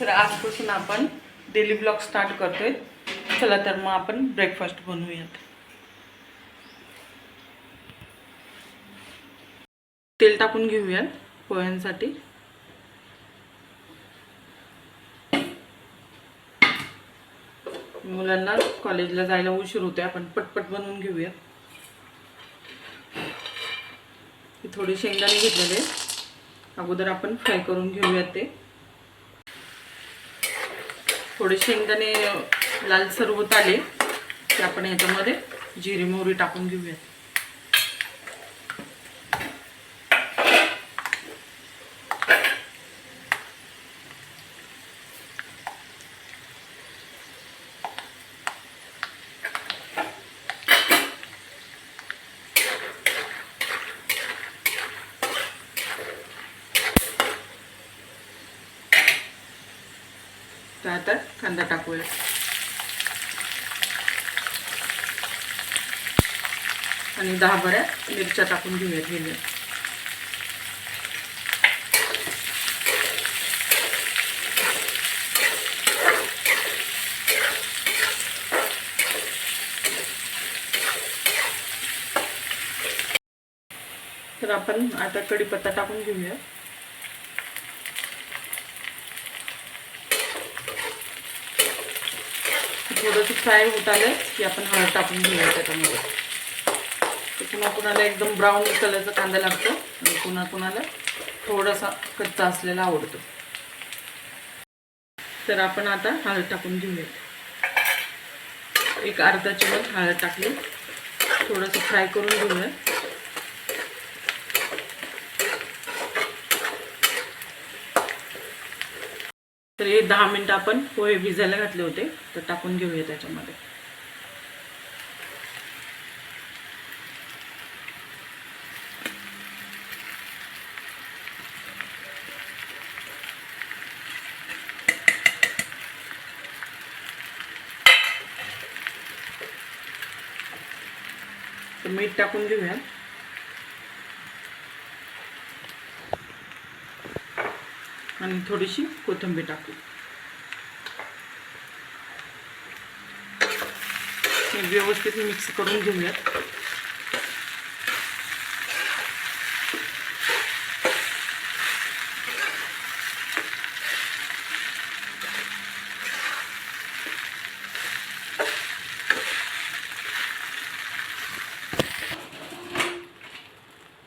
तर आजपासून आपण डेली ब्लॉग स्टार्ट करतोय. चला तर मग आपण ब्रेकफास्ट बनवूयात. तेल टाकून घेऊयात पोह्यांसाठी. मुलांना कॉलेजला जायला उशीर होतोय आपण पटपट बनवून घेऊयात. थोडे शेंगदाणे घेतलेले अगोदर आपण फ्राय करून घेऊयात ते. थोडे शेंगदाणे लालसर होत आले की आपण याच्यामध्ये जिरे मोहरी टाकून घेऊयात. तर आता कांदा टाकूया. आणि दहा बऱ्या मिरच्या टाकून घेऊयात गेल्या तर आपण आता कढीपत्ता टाकून घेऊया थोडंसं फ्राय होत आलं की आपण हळद टाकून घेऊया त्याच्यामध्ये. तर पुन्हा कुणाला एकदम ब्राऊन कलरचा कांदा लागतो आणि पुन्हा कुणाला थोडासा कच्चा असलेला आवडतो. तर आपण आता हळद टाकून घेऊया एक अर्धा चमच हळद टाकली. थोडंसं फ्राय करून घेऊया. तर हे दहा मिनटं आपण पोहे भिजायला घातले होते तर टाकून घेऊया त्याच्यामध्ये. मीठ टाकून घेऊया. आणि थोडीशी कोथिंबीर टाकू व्यवस्थित मिक्स करून घेऊयात.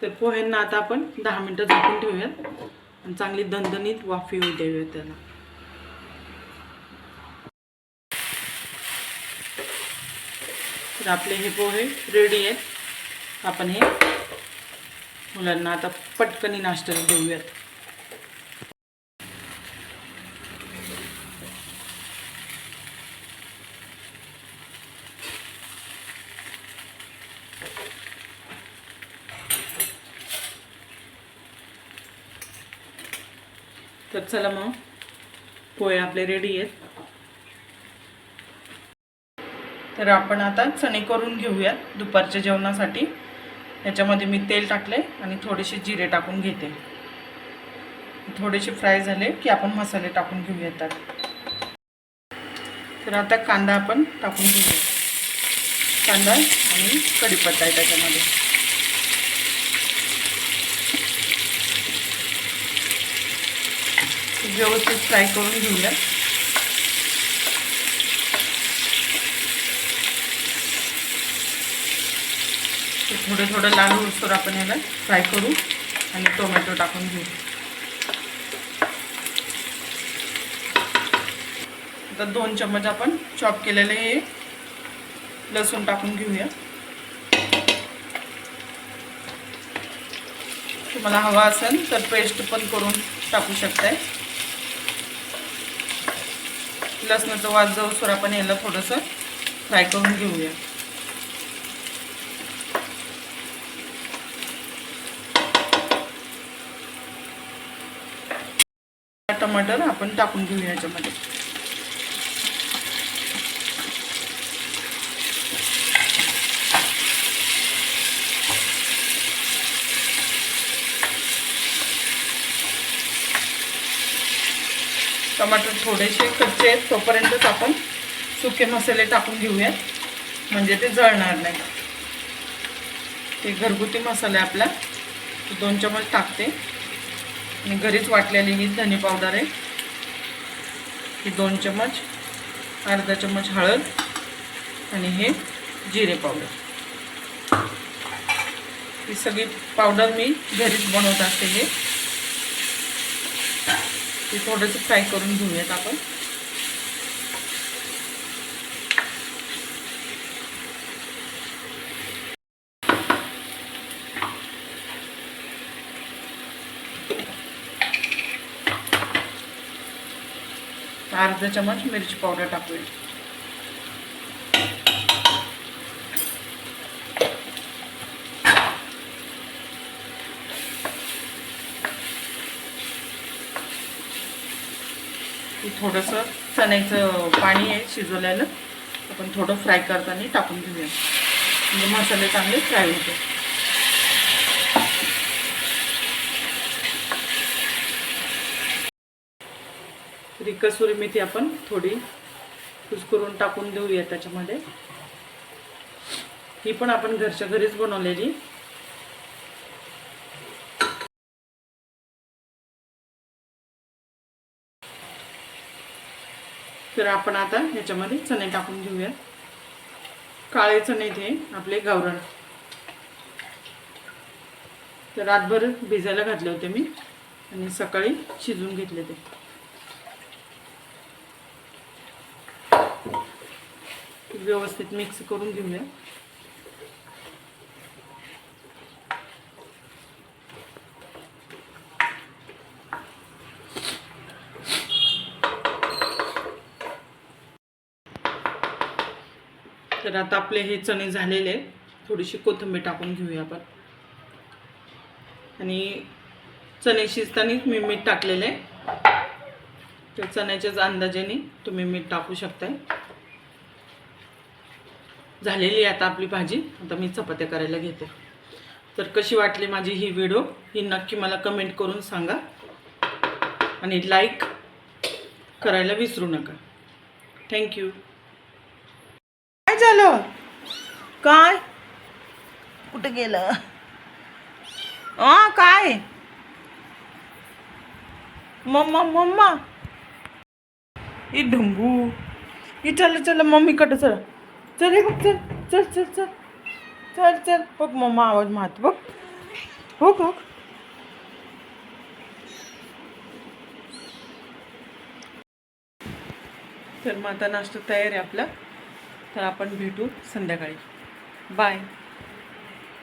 तर पोह्यांना आता आपण दहा मिनटं झाकून ठेवूयात. आणि चांगली दणदणीत वाफी होऊ देऊयात त्याला. तर आपले हे पोहे रेडी आहेत. आपण हे मुलांना आता पटकनी नाश्त्याला देऊयात. तर चला मग. पोहे आपले रेडी आहेत. तर आपण आता चणे करून घेऊयात दुपारच्या जेवणासाठी. याच्यामध्ये मी तेल टाकले आणि थोडेसे जिरे टाकून घेते. थोडेसे फ्राय झाले की आपण मसाले टाकून घेऊयात त्यात तर आता कांदा आपण टाकून घेऊया कांदा आणि कढीपत्ता आहे त्याच्यामध्ये. व्यवस्थित फ्राय करून घेऊया थोडं थोडं लाल होसर आपण याला फ्राय करू आणि टोमॅटो टाकून घेऊ. आता दोन चम्मच आपण चॉप केलेले हे लसूण टाकून घेऊया. तुम्हाला हवा असेल तर पेस्ट पण करून टाकू शकताय. लसणाचं वाद जाऊसवर आपण याला थोडंसं फ्राय करून घेऊया. टमाटर आपण टाकून घेऊया याच्यामध्ये. टमाटर थोडेसे कच्चे आहेत तोपर्यंतच आपण सुके मसाले टाकून घेऊयात. म्हणजे ते जळणार नाही. ते घरगुती मसाला आपला दोन चमच टाकते. आणि घरीच वाटलेली ही धने पावडर आहे. ही दोन चमच अर्धा चमच हळद आणि हे जिरे पावडर. ही सगळी पावडर मी घरीच बनवत असते हे. ते थोडंसं फ्राय करून घेऊयात अर्धा चमच मिरची पावडर टाकूया की थोडंसं चण्याचं पाणी आहे शिजवलेलं. आपण थोडं फ्राय करताना टाकून घेऊया. म्हणजे मसाले चांगले फ्राय होते तरी कसुरी मेथी आपण थोडी कुसकरून टाकून देऊया त्याच्यामध्ये. ही पण आपण घरच्या घरीच बनवलेली. तर आपण आता ह्याच्यामध्ये चणे टाकून घेऊया. काळे चणे ते आपले गावरण तर रातभर भिजायला घातले होते मी आणि सकाळी शिजवून घेतले ते. व्यवस्थित मिक्स करून घेऊया. तर आता आपले हे चणे झालेले आहेत. थोडीशी कोथिंबीर टाकून घेऊया आपण. आणि चणे शिजतानाच मी मीठ टाकलेलं आहे. तर चण्याच्याच अंदाजाने तुम्ही मीठ टाकू शकताय. झालेली आहे आता आपली भाजी. आता मी चपात्या करायला घेते. तर कशी वाटली माझी ही व्हिडिओ ही नक्की मला कमेंट करून सांगा. आणि लाईक करायला विसरू नका. थँक्यू. काय झालं? काय? कुठे गेलं? आ काय? Mamma mamma. ही ढुंगू. ही चल चल मम्मीकडे चल. चल हे बघ चल चल चल चल. चल चल. बघ मम्मा आवाज मारत. बघ. हो हो तर मग आता नाश्ता तयार आहे आपला. तर आपण भेटू संध्याकाळी. बाय.